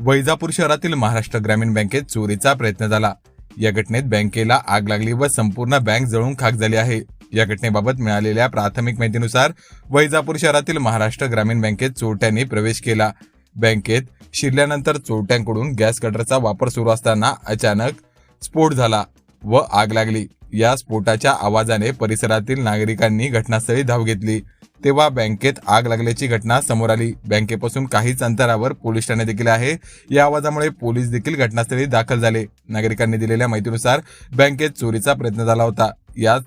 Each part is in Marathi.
वैजापूर शहरातील महाराष्ट्र ग्रामीण बँकेत चोरीचा प्रयत्न झाला. या घटनेत बँकेला आग लागली व संपूर्ण बँक जळून खाक झाली आहे. या घटनेबाबत मिळालेल्या प्राथमिक माहितीनुसार वैजापूर शहरातील महाराष्ट्र ग्रामीण बँकेत चोरट्यांनी प्रवेश केला. बँकेत शिरल्यानंतर चोरट्यांकडून गॅस कटरचा वापर सुरू असताना अचानक स्फोट झाला व आग लागली. या स्फोटाच्या आवाजाने परिसरातील नागरिकांनी घटनास्थळी धाव घेतली. तेव्हा बँकेत आग लागल्याची घटना समोर आली. बँकेपासून काहीच अंतरावर पोलीस ठाणे देखील आहे. या आवाजामुळे पोलीस देखील घटनास्थळी दाखल झाले. नागरिकांनी दिलेल्या माहितीनुसार बँकेत चोरीचा प्रयत्न झाला होता. या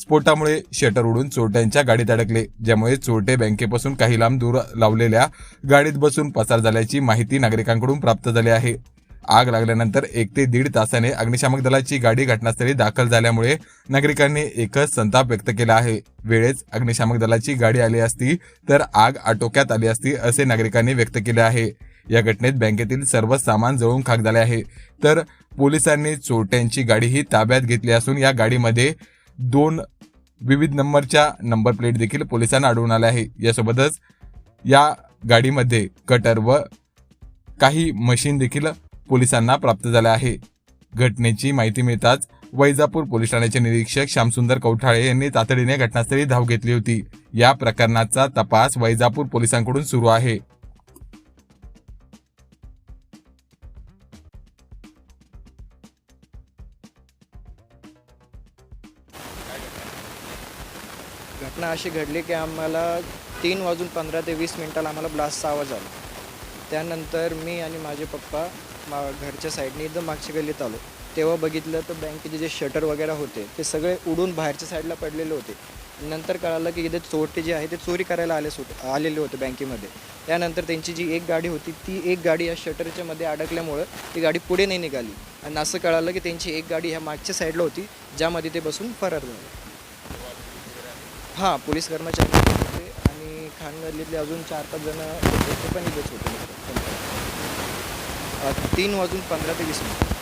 स्फोटामुळे शटर उडून चोरट्यांच्या गाडीत अडकले. ज्यामुळे चोरटे बँकेपासून काही लांब दूर लावलेल्या गाडीत बसून पसार झाल्याची माहिती नागरिकांकडून प्राप्त झाली आहे. आग लागल्यानंतर एक ते दीड तासाने अग्निशामक दलाची गाडी घटनास्थळी दाखल झाल्यामुळे नागरिकांनी एकच संताप व्यक्त केला आहे. वेळेच अग्निशामक दलाची गाडी आली असती तर आग आटोक्यात आली असती असे नागरिकांनी व्यक्त केले आहे. या घटनेत बँकेतील सर्व सामान जळून खाक झाले आहे. तर पोलिसांनी चोरट्यांची गाडीही ताब्यात घेतली असून या गाडीमध्ये दोन विविध नंबरच्या नंबर प्लेट देखील पोलिसांना आढळून आल्या आहे. यासोबतच या गाडीमध्ये कटर व काही मशीन देखील पोलिसांना प्राप्त झाला आहे. घटनेची माहिती मिळताच वैजापूर पोलीस ठाण्याचे निरीक्षक श्यामसुंदर कौठाळे यांनी तातडीने घटनास्थळी धाव घेतली होती. या प्रकरणाचा तपास वैजापूर पोलिसांकडून सुरू आहे. घटना अशी घडली की आम्हाला तीन वाजून पंधरा ते वीस मिनिटाला आम्हाला ब्लास्टचा आवाज आला. त्यानंतर मी आणि माझे पप्पा मा घरच्या साईडने एकदम मागच्या गल्लीत आलो तेव्हा बघितलं तर बँकेचे जे शटर वगैरे होते ते सगळे उडून बाहेरच्या साईडला पडलेले होते. नंतर कळालं की इथे चोरटे जे आहे ते चोरी करायला आले होते आलेले होते बँकेमध्ये. त्यानंतर त्यांची जी एक गाडी होती ती एक गाडी या शटरच्या मध्ये अडकल्यामुळं ती गाडी पुढे नाही निघाली. आणि असं कळालं की त्यांची एक गाडी ह्या मागच्या साईडला होती ज्यामध्ये ते बसून फरार झाले. हां पोलीस कर्मचारी होते आणि खान गल्लीतले अजून चार पाच जण होते ते पण इथेच होते. तीन वाजून पंधरा ते वीस मिनिट.